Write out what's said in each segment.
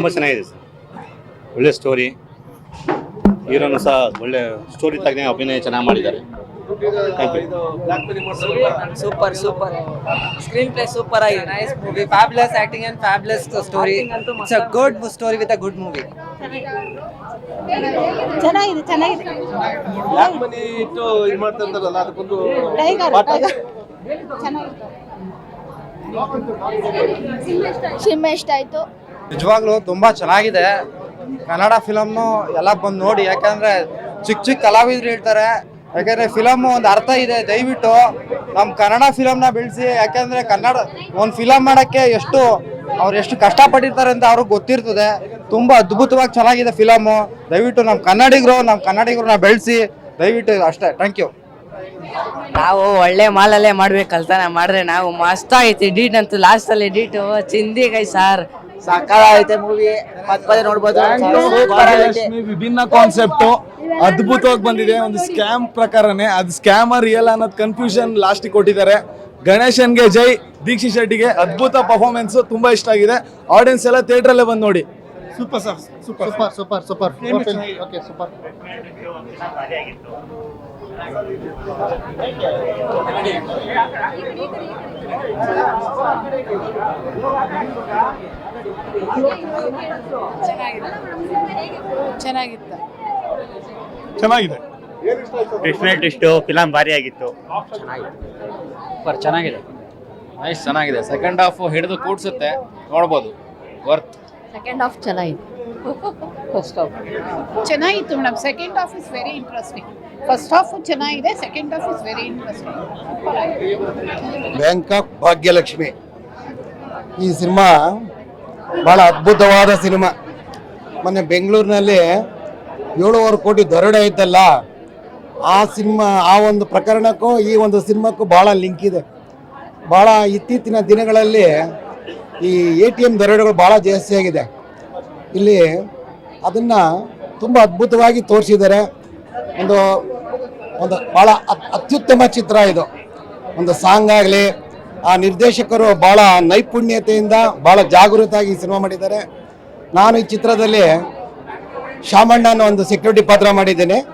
ತುಂಬ ಚೆನ್ನಾಗಿದೆ ಸರ್. ಒಳ್ಳೆ ಸ್ಟೋರಿ ಹೀರೋನು ಸಹ ಒಳ್ಳೆ ಸ್ಟೋರಿ ತಗ್ನೇ ಅಭಿನಯ ಚೆನ್ನಾಗಿ ಮಾಡಿದ್ದಾರೆ. Super super screenplay super ಆಗಿದೆ. Nice movie fabulous acting and fabulous story it's a good story with a good movie ಚೆನ್ನಾಗಿದೆ ಚೆನ್ನಾಗಿದೆ. ಬ್ಲಾಕ್ ಮನಿ ಇಟ್ಟು ಇದು ಮಾಡ್ತಾ ಅದಕ್ಕೊಂದು ಸಿನಿಮಾ ಇಷ್ಟ ಆಯ್ತು. ನಿಜವಾಗ್ಲೂ ತುಂಬಾ ಚೆನ್ನಾಗಿದೆ. ಕನ್ನಡ ಫಿಲಮ್ನು ಎಲ್ಲ ಬಂದು ನೋಡಿ, ಯಾಕಂದ್ರೆ ಚಿಕ್ಕ ಚಿಕ್ಕ ಕಲಾವಿದ್ರು ಹೇಳ್ತಾರೆ. ಯಾಕಂದ್ರೆ ಫಿಲಮ್ ಒಂದು ಅರ್ಥ ಇದೆ, ದಯವಿಟ್ಟು ನಮ್ಮ ಕನ್ನಡ ಫಿಲಮ್ನ ಬೆಳೆಸಿ, ಯಾಕಂದ್ರೆ ಕನ್ನಡ ಒಂದು ಫಿಲಮ್ ಮಾಡಕ್ಕೆ ಎಷ್ಟು ಅವ್ರು ಎಷ್ಟು ಕಷ್ಟಪಟ್ಟಿರ್ತಾರೆ ಅಂತ ಅವ್ರಿಗೆ ಗೊತ್ತಿರ್ತದೆ. ತುಂಬಾ ಅದ್ಭುತವಾಗಿ ಚೆನ್ನಾಗಿದೆ ಫಿಲಮು. ದಯವಿಟ್ಟು ನಮ್ಮ ಕನ್ನಡಿಗರು ನಮ್ಮ ಕನ್ನಡಿಗರನ್ನ ಬೆಳೆಸಿ, ದಯವಿಟ್ಟು ಅಷ್ಟೇ. Thank you. ನಾವು ಒಳ್ಳೆ ಮಾಲಲ್ಲೇ ಮಾಡ್ಬೇಕು ಕಲ್ತಾನ ಮಾಡಿದ್ರೆ ನಾವು ಮಸ್ತ್ ಆಯ್ತು ಡೀಟ್ ಅಂತೂ ಲಾಸ್ಟ್ ಅಲ್ಲಿ ಎಡಿಟ್ ಚಿಂದಿ ಕೈ ಸಾರ್ ಸಕಾಲೈತೆ ಮೂವಿ ಪದ ಪದೇ ನೋಡ್ಬೋದು. ಸೂಪರ್ ಆಗೈತೆ. ಭಾಗ್ಯಲಕ್ಷ್ಮಿ ವಿಭಿನ್ನ ಕಾನ್ಸೆಪ್ಟ್ ಅದ್ಭುತವಾಗಿ ಬಂದಿದೆ. ಒಂದು ಸ್ಕ್ಯಾಮ್ ಪ್ರಕಾರನೇ. ಅದು ಸ್ಕ್ಯಾಮ್ ರಿಯಲ್ ಅನ್ನೋದು ಕನ್ಫ್ಯೂಷನ್ ಲಾಸ್ಟ್ ಕೊಟ್ಟಿದ್ದಾರೆ. ಗಣೇಶನ್ಗೆ ಜೈ. ದೀಕ್ಷಿ ಶೆಟ್ಟಿಗೆ ಅದ್ಭುತ ಪರ್ಫಾರ್ಮೆನ್ಸ್ ತುಂಬಾ ಇಷ್ಟ ಆಗಿದೆ. ಆಡಿಯನ್ಸ್ ಎಲ್ಲ ಥಿಯೇಟರ್ ಅಲ್ಲೇ ಬಂದು ನೋಡಿ. Super sir super super super super okay super ಚೆನ್ನಾಗಿತ್ತು. ಚೆನ್ನಾಗಿದೆ. ಡೆಫಿನೆಟ್ ಇಷ್ಟು ಫಿಲಮ್ ಭಾರಿ ಆಗಿತ್ತು. ಸೂಪರ್ ಚೆನ್ನಾಗಿದೆ. ನೈಸ್ ಚೆನ್ನಾಗಿದೆ. ಸೆಕೆಂಡ್ ಹಾಫ್ ಹಿಡಿದು ಕೂಡ್ಸುತ್ತೆ. ನೋಡ್ಬೋದು. ವರ್ತ್ ಸೆಕೆಂಡ್ ಹಾಫ್ ಚೆನ್ನಾಗಿತ್ತು ಫಸ್ಟ್ ಆಫ್ ಚೆನ್ನಾಗಿತ್ತು madam second half is very interesting first half ಚೆನ್ನಾಗಿದೆ second half is very interesting Bangkok Bhagyalakshmi. ಈ ಸಿನಿಮಾ ಬಹಳ ಅದ್ಭುತವಾದ ಸಿನಿಮಾ. ಮೊನ್ನೆ ಬೆಂಗಳೂರಿನಲ್ಲಿ ಏಳುವರೆ ಕೋಟಿ ದರೋಡೆ ಐತಲ್ಲ ಆ ಸಿನಿಮಾ ಆ ಒಂದು ಪ್ರಕರಣಕ್ಕೂ ಈ ಒಂದು ಸಿನಿಮಾಕ್ಕೂ ಭಾಳ ಲಿಂಕ್ ಇದೆ. ಭಾಳ ಇತ್ತೀಚಿನ ದಿನಗಳಲ್ಲಿ ಈ ಎ ಟಿ ಎಂ ದರೋಡೆಗಳು ಭಾಳ ಜಾಸ್ತಿ ಆಗಿದೆ. ಇಲ್ಲಿ ಅದನ್ನು ತುಂಬ ಅದ್ಭುತವಾಗಿ ತೋರಿಸಿದ್ದಾರೆ. ಒಂದು ಒಂದು ಭಾಳ ಅತ್- ಅತ್ಯುತ್ತಮ ಚಿತ್ರ ಇದು. ಒಂದು ಸಾಂಗ್ ಆಗಲಿ, ಆ ನಿರ್ದೇಶಕರು ಭಾಳ ನೈಪುಣ್ಯತೆಯಿಂದ ಭಾಳ ಜಾಗೃತವಾಗಿ ಸಿನಿಮಾ ಮಾಡಿದ್ದಾರೆ. ನಾನು ಈ ಚಿತ್ರದಲ್ಲಿ ಶಾಮಣ್ಣನ ಒಂದು ಸೆಕ್ಯೂರಿಟಿ ಪಾತ್ರ ಮಾಡಿದ್ದೇನೆ.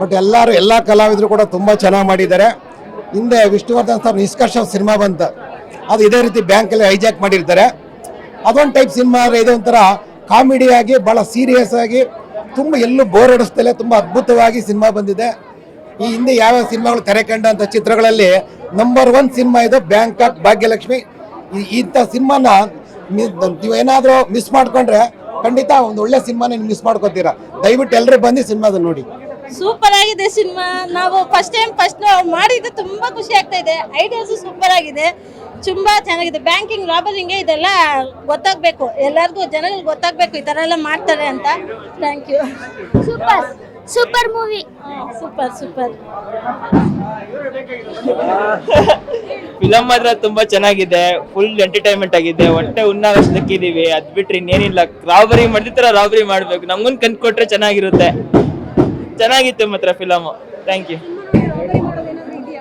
ಬಟ್ ಎಲ್ಲರೂ, ಎಲ್ಲ ಕಲಾವಿದರು ಕೂಡ ತುಂಬ ಚೆನ್ನಾಗಿ ಮಾಡಿದ್ದಾರೆ. ಹಿಂದೆ ವಿಷ್ಣುವರ್ಧನ್ ಸರ್ ನಿಷ್ಕರ್ಷ ಸಿನಿಮಾ ಬಂತ. ಅದು ಇದೇ ರೀತಿ ಬ್ಯಾಂಕಲ್ಲಿ ಹೈಜಾಕ್ ಮಾಡಿರ್ತಾರೆ. ಅದೊಂದು ಟೈಪ್ ಸಿನಿಮಾ ಇದೆ ಒಂಥರ ಕಾಮಿಡಿಯಾಗಿ ಭಾಳ ಸೀರಿಯಸ್ ಆಗಿ, ತುಂಬ ಎಲ್ಲೂ ಬೋರ್ ಹೊಡಿಸ್ತಲೇ ತುಂಬ ಅದ್ಭುತವಾಗಿ ಸಿನಿಮಾ ಬಂದಿದೆ. ಈ ಹಿಂದೆ ಯಾವ್ಯಾವ ಸಿನಿಮಾಗಳು ತೆರೆ ಕಂಡಂಥ ಚಿತ್ರಗಳಲ್ಲಿ ನಂಬರ್ ಒನ್ ಸಿನಿಮಾ ಇದು ಬ್ಯಾಂಕಾಕ್ ಭಾಗ್ಯಲಕ್ಷ್ಮಿ. ಇಂಥ ಸಿನಿಮಾನ ನೀವೇನಾದರೂ ಮಿಸ್ ಮಾಡ್ಕೊಂಡ್ರೆ ಖಂಡಿತ ಒಂದು ಒಳ್ಳೆ ಸಿನಿಮಾನ ಮಿಸ್ ಮಾಡ್ಕೊತೀರಾ. ದಯವಿಟ್ಟು ಎಲ್ಲರೂ ಬಂದು ಸಿನಿಮಾದ ನೋಡಿ. ಸೂಪರ್ ಆಗಿದೆ ಸಿನಿಮಾ ನಾವು ಫಸ್ಟ್ ಟೈಮ್ ಫಸ್ಟ್ ಮಾಡಿದ್ದು ತುಂಬಾ ಖುಷಿ ಆಗ್ತಾ ಇದೆ. ಐಡಿಯಾಸ್ ಸೂಪರ್ ಆಗಿದೆ. ತುಂಬಾ ಚೆನ್ನಾಗಿದೆ. ಬ್ಯಾಂಕಿಂಗ್ ರಾಬರಿಂಗ್ ಇದೆಲ್ಲ ಗೊತ್ತಾಗ್ಬೇಕು. ಎಲ್ಲರಿಗೂ ಜನಗಳು ಗೊತ್ತಾಗ್ಬೇಕು ಈ ತರ ಎಲ್ಲ ಮಾಡ್ತಾರೆ ಅಂತ. Thank you super super movie super super film ಮಾತ್ರ ತುಂಬಾ ಚೆನ್ನಾಗಿದೆ. ಫುಲ್ ಎಂಟರ್ಟೈನ್ಮೆಂಟ್ ಆಗಿದೆ. ಹೊಟ್ಟೆ ಉನ್ನಾವಿದೀವಿ ದಕ್ಕಿದೀವಿ ಅದ್ ಬಿಟ್ರೆ ಇನ್ನೇನಿಲ್ಲ. ರಾಬರಿ ಮಾಡಿದ್ರ ರಾಬರಿ ಮಾಡ್ಬೇಕು. ನಮ್ಗೊಂದು ಕಣ್ ಕೊಟ್ರೆ ಚೆನ್ನಾಗಿರುತ್ತೆ. ಚೆನ್ನಾಗಿತ್ತು ಮಾತ್ರ ಫಿಲಮ್ ಥ್ಯಾಂಕ್ ಯು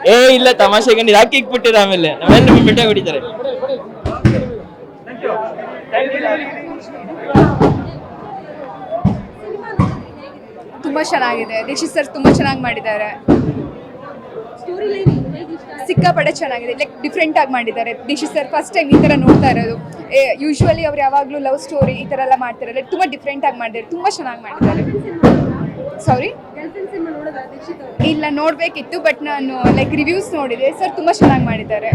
ಏ, ಇಲ್ಲ ತಮಾಷೆ ನೀವು ಹಾಕಿ ಇಕ್ಬಿಟ್ಟಿರ ಆಮೇಲೆ. ನಾವೆಲ್ಲ ಬಿಟ್ಟೆ ಬಿಡಿತಾರೆ ತುಂಬಾ ಚೆನ್ನಾಗಿದೆ. ದೀಕ್ಷಿತ್ ಸರ್ ತುಂಬಾ ಚೆನ್ನಾಗಿ ಮಾಡಿದ್ದಾರೆ. ಸಿಕ್ಕಾಪಟ್ಟೆ ಚೆನ್ನಾಗಿದೆ. ಲೈಕ್ ಡಿಫ್ರೆಂಟ್ ಆಗಿ ಮಾಡಿದ್ದಾರೆ. ದೀಕ್ಷಿತ್ ಸರ್ ಫಸ್ಟ್ ಟೈಮ್ ಈ ತರ ನೋಡ್ತಾ ಇರೋದು. ಯೂಶ್ವಲಿ ಅವ್ರು ಯಾವಾಗಲೂ ಲವ್ ಸ್ಟೋರಿ ಈ ಥರ ಎಲ್ಲ ಮಾಡ್ತಾರೆ. ಲೈಕ್ ತುಂಬ ಡಿಫ್ರೆಂಟ್ ಆಗಿ ಮಾಡಿದ್ದಾರೆ. ತುಂಬಾ ಚೆನ್ನಾಗಿ ಮಾಡಿದ್ದಾರೆ. ಸಾರಿ ಇಲ್ಲ, ನೋಡಬೇಕಿತ್ತು ಬಟ್ ನಾನು ಲೈಕ್ ರಿವ್ಯೂಸ್ ನೋಡಿದೆ. ಸರ್ ತುಂಬ ಚೆನ್ನಾಗಿ ಮಾಡಿದ್ದಾರೆ.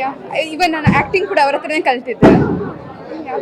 ಯಾ ಇವನ್ ನಾನು ಆ್ಯಕ್ಟಿಂಗ್ ಕೂಡ ಅವ್ರ ಹತ್ರನೇ ಕಲ್ತಿದ್ದೆ. ಯಾ